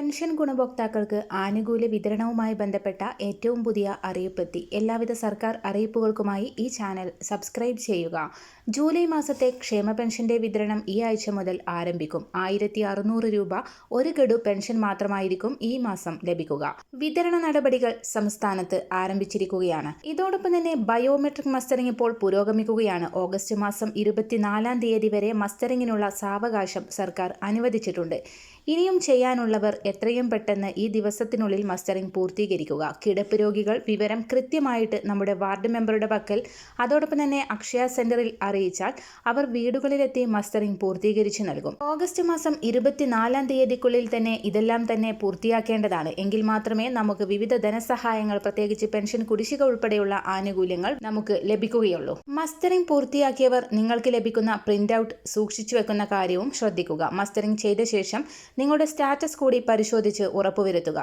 Pension ഗുണഭോക്താക്കൾക്ക് ആനുകൂല്യ വിതരണവുമായി ബന്ധപ്പെട്ട ഏറ്റവും പുതിയ അറിയിപ്പെത്തി. എല്ലാവിധ സർക്കാർ അറിയിപ്പുകൾക്കുമായി ഈ ചാനൽ സബ്സ്ക്രൈബ് ചെയ്യുക. ജൂലൈ മാസത്തെ ക്ഷേമ പെൻഷന്റെ വിതരണം ഈ ആഴ്ച മുതൽ ആരംഭിക്കും. ആയിരത്തി അറുന്നൂറ് രൂപ ഒരു ഗഡു പെൻഷൻ മാത്രമായിരിക്കും ഈ മാസം ലഭിക്കുക. വിതരണ നടപടികൾ സംസ്ഥാനത്ത് ആരംഭിച്ചിരിക്കുകയാണ്. ഇതോടൊപ്പം തന്നെ ബയോമെട്രിക് മസ്റ്ററിംഗ് ഇപ്പോൾ പുരോഗമിക്കുകയാണ്. ഓഗസ്റ്റ് മാസം ഇരുപത്തിനാലാം തീയതി വരെ മസ്റ്ററിങ്ങിനുള്ള സാവകാശം സർക്കാർ അനുവദിച്ചിട്ടുണ്ട്. ഇനിയും ചെയ്യാനുള്ളവർ എത്രയും പെട്ടെന്ന് ഈ ദിവസത്തിനുള്ളിൽ മസ്റ്ററിംഗ് പൂർത്തീകരിക്കുക. കിടപ്പ് രോഗികൾ വിവരം കൃത്യമായിട്ട് നമ്മുടെ വാർഡ് മെമ്പറുടെ പക്കൽ അതോടൊപ്പം തന്നെ അക്ഷയ സെന്ററിൽ അറിയിച്ചാൽ അവർ വീടുകളിലെത്തി മസ്റ്ററിംഗ് പൂർത്തീകരിച്ചു നൽകും. ഓഗസ്റ്റ് മാസം ഇരുപത്തിനാലാം തീയതിക്കുള്ളിൽ തന്നെ ഇതെല്ലാം തന്നെ പൂർത്തിയാക്കേണ്ടതാണ്. എങ്കിൽ മാത്രമേ നമുക്ക് വിവിധ ധനസഹായങ്ങൾ പ്രത്യേകിച്ച് പെൻഷൻ കുടിശ്ശിക ഉൾപ്പെടെയുള്ള ആനുകൂല്യങ്ങൾ നമുക്ക് ലഭിക്കുകയുള്ളൂ. മസ്റ്ററിംഗ് പൂർത്തിയാക്കിയവർ നിങ്ങൾക്ക് ലഭിക്കുന്ന പ്രിന്റ് ഔട്ട് സൂക്ഷിച്ചു വെക്കുന്ന കാര്യവും ശ്രദ്ധിക്കുക. മസ്റ്ററിംഗ് ചെയ്ത ശേഷം നിങ്ങളുടെ സ്റ്റാറ്റസ് കൂടി പരിശോധിച്ച് ഉറപ്പുവരുത്തുക.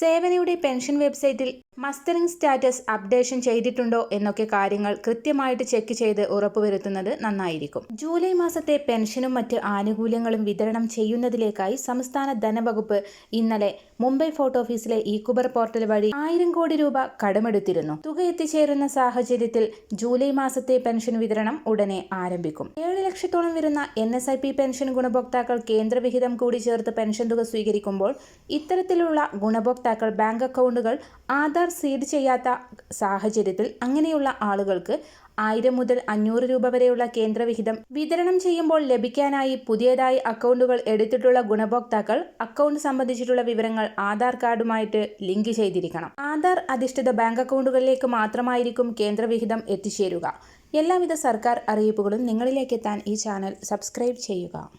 സേവനയുടെ പെൻഷൻ വെബ്സൈറ്റിൽ മസ്റ്ററിംഗ് സ്റ്റാറ്റസ് അപ്ഡേഷൻ ചെയ്തിട്ടുണ്ടോ എന്നൊക്കെ കാര്യങ്ങൾ കൃത്യമായിട്ട് ചെക്ക് ചെയ്ത് ഉറപ്പുവരുത്തുന്നത് നന്നായിരിക്കും. ജൂലൈ മാസത്തെ പെൻഷനും മറ്റ് ആനുകൂല്യങ്ങളും വിതരണം ചെയ്യുന്നതിലേക്കായി സംസ്ഥാന ധനവകുപ്പ് ഇന്നലെ മുംബൈ ഫോർട്ട് ഓഫീസിലെ ഇ കുബർ പോർട്ടൽ വഴി ആയിരം കോടി രൂപ കടമെടുത്തിരുന്നു. തുക എത്തിച്ചേരുന്ന സാഹചര്യത്തിൽ ജൂലൈ മാസത്തെ പെൻഷൻ വിതരണം ഉടനെ ആരംഭിക്കും. ഏഴ് ലക്ഷത്തോളം വരുന്ന N S I P pension ഗുണഭോക്താക്കൾ കേന്ദ്രവിഹിതം കൂടി ചേർത്ത് പെൻഷൻ തുക സ്വീകരിക്കുമ്പോൾ ഇത്തരത്തിലുള്ള ഗുണഭോക്താക്കൾ ബാങ്ക് അക്കൗണ്ടുകൾ ആധാർ സീഡ് ചെയ്യാത്ത സാഹചര്യത്തിൽ അങ്ങനെയുള്ള ആളുകൾക്ക് ആയിരം മുതൽ അഞ്ഞൂറ് രൂപ വരെയുള്ള കേന്ദ്രവിഹിതം വിതരണം ചെയ്യുമ്പോൾ ലഭിക്കാനായി പുതിയതായി അക്കൗണ്ടുകൾ എടുത്തിട്ടുള്ള ഗുണഭോക്താക്കൾ അക്കൗണ്ട് സംബന്ധിച്ചിട്ടുള്ള വിവരങ്ങൾ ആധാർ കാർഡുമായിട്ട് ലിങ്ക് ചെയ്തിരിക്കണം. ആധാർ അധിഷ്ഠിത ബാങ്ക് അക്കൗണ്ടുകളിലേക്ക് മാത്രമായിരിക്കും കേന്ദ്രവിഹിതം എത്തിച്ചേരുക. എല്ലാവിധ സർക്കാർ അറിയിപ്പുകളും നിങ്ങളിലേക്ക് എത്താൻ ഈ ചാനൽ സബ്സ്ക്രൈബ് ചെയ്യുക.